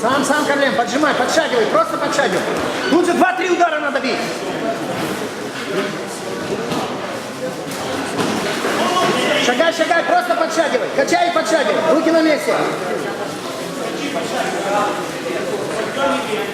Сам, сам, Карлен, поджимай, подшагивай, просто подшагивай. Тут же два-три удара надо бить. Шагай, шагай, просто подшагивай. Качай и подшагивай. Руки на месте. Подержать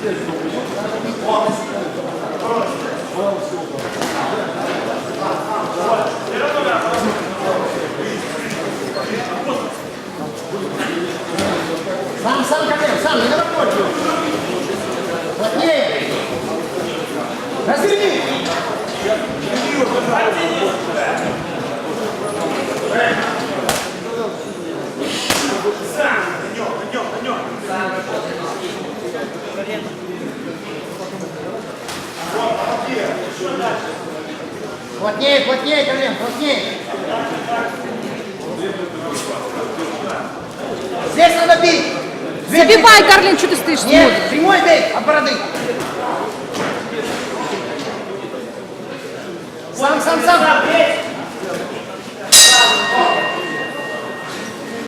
Сам, сам, Коля, сам, не давай ночью. Плотнее. Плотнее, плотнее, Коля, плотнее. Здесь надо бить. Дверь Забивай, Карлин, что ты стоишь? Нет, прямой бей, от бороды. Сам, сам, сам.